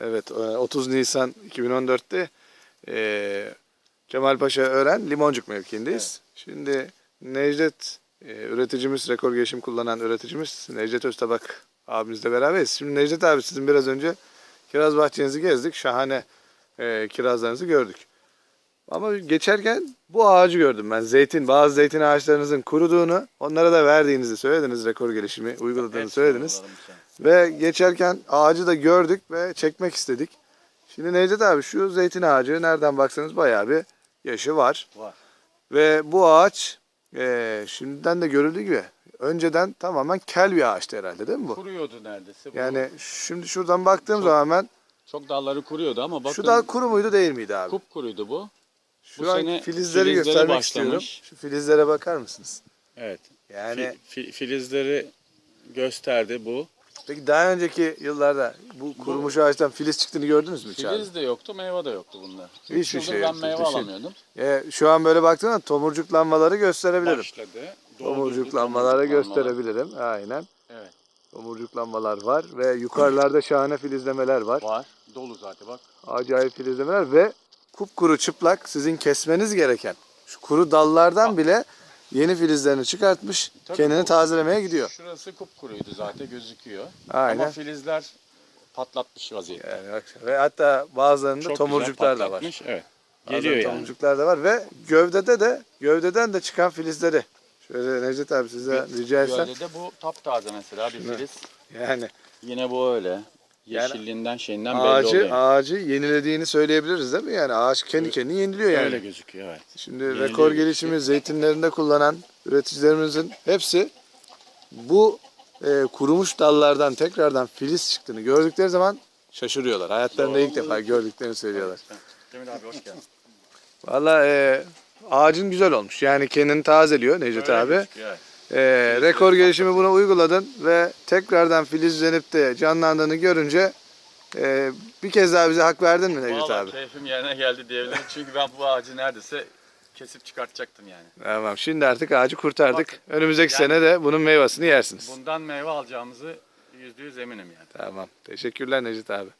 Evet, e, 30 Nisan 2014'te e, Kemal Paşa Ören Limoncuk mevkiindeyiz. Şimdi Necdet e, üreticimiz, rekor gelişim kullanan üreticimiz Necdet Öztabak abimizle beraberiz. Şimdi Necdet abi sizin biraz önce kiraz bahçenizi gezdik. Şahane e, kirazlarınızı gördük. Ama geçerken bu ağacı gördüm ben. Zeytin, bazı zeytin ağaçlarınızın kuruduğunu, onlara da verdiğinizi söylediniz. Rekor gelişimi uyguladığını Hepsi söylediniz. an. Ve geçerken ağacı da gördük ve çekmek istedik. Şimdi Necdet abi şu zeytin ağacı nereden baksanız bayağı bir yaşı var. Var. Ve bu ağaç eee, şimdiden de görüldüğü gibi önceden tamamen kel bir ağaçtı herhalde değil mi bu? Kuruyordu neredeyse. Bu Yani şimdi şuradan baktığım zaman ben çok dalları kuruyordu ama bakın şu da kuru muydu değil miydi abi? kupkuruydu bu. Şu bu an sene filizleri göstermek istiyorum. başlamış. Şu filizlere bakar mısınız? Evet. Yani filizleri gösterdi bu. Peki daha önceki yıllarda bu kurumuş ağaçtan filiz çıktığını gördünüz mü hiç abi? Filiz de yoktu, meyve de yoktu bunda. Hiçbir şey ben yoktu, meyve düşün. alamıyordum. E, şu an böyle baktığımda tomurcuklanmaları gösterebilirim. Başladı. Tomurcuklanmaları tomurcuklanmalar. gösterebilirim. Aynen. Evet. Tomurcuklanmalar var ve yukarılarda şahane filizlemeler var. Var. Dolu zaten bak. Acayip filizlemeler ve kupkuru çıplak sizin kesmeniz gereken şu kuru dallardan bile yeni filizlerini çıkartmış Tabii kendini bu- tazelemeye gidiyor. Şurası kupkuruydu zaten gözüküyor. Aynen. Ama filizler patlatmış vaziyette. Yani bak, ve hatta bazılarında Çok tomurcuklar da var. patlatmış, Evet. Bazen Geliyor yani. tomurcuklar da var ve gövdede de gövdeden de çıkan filizleri. Şöyle Necdet abi size rica etsem. Böyle de bu taptaze mesela bir filiz. Yani Yine bu öyle. Yani Yeşilliğinden şeyinden belli ağacı oluyor. ağacı yenilediğini söyleyebiliriz değil mi? Yani ağaç kendi kendini yeniliyor yani. Öyle gözüküyor evet. Şimdi Yeniliyor rekor gözüküyor. gelişimi zeytinlerinde kullanan üreticilerimizin hepsi bu e, kurumuş dallardan tekrardan filiz çıktığını gördükleri zaman şaşırıyorlar. Hayatlarında ilk defa gördüklerini söylüyorlar. Cemil abi hoş geldin. Valla e, ağacın güzel olmuş. Yani kendini tazeliyor Necdet Öyle abi. gözüküyor, evet. E, rekor gelişimi buna uyguladın ve tekrardan filizlenip de canlandığını görünce e, bir kez daha bize hak verdin mi Necdet Vallahi abi? keyfim yerine geldi diyebilirim. Çünkü ben bu ağacı neredeyse kesip çıkartacaktım yani. Tamam şimdi artık ağacı kurtardık. Önümüzdeki yani- sene de bunun meyvasını yersiniz. Bundan meyve alacağımızı yüzde yüz eminim yani. Tamam. Teşekkürler Necdet abi.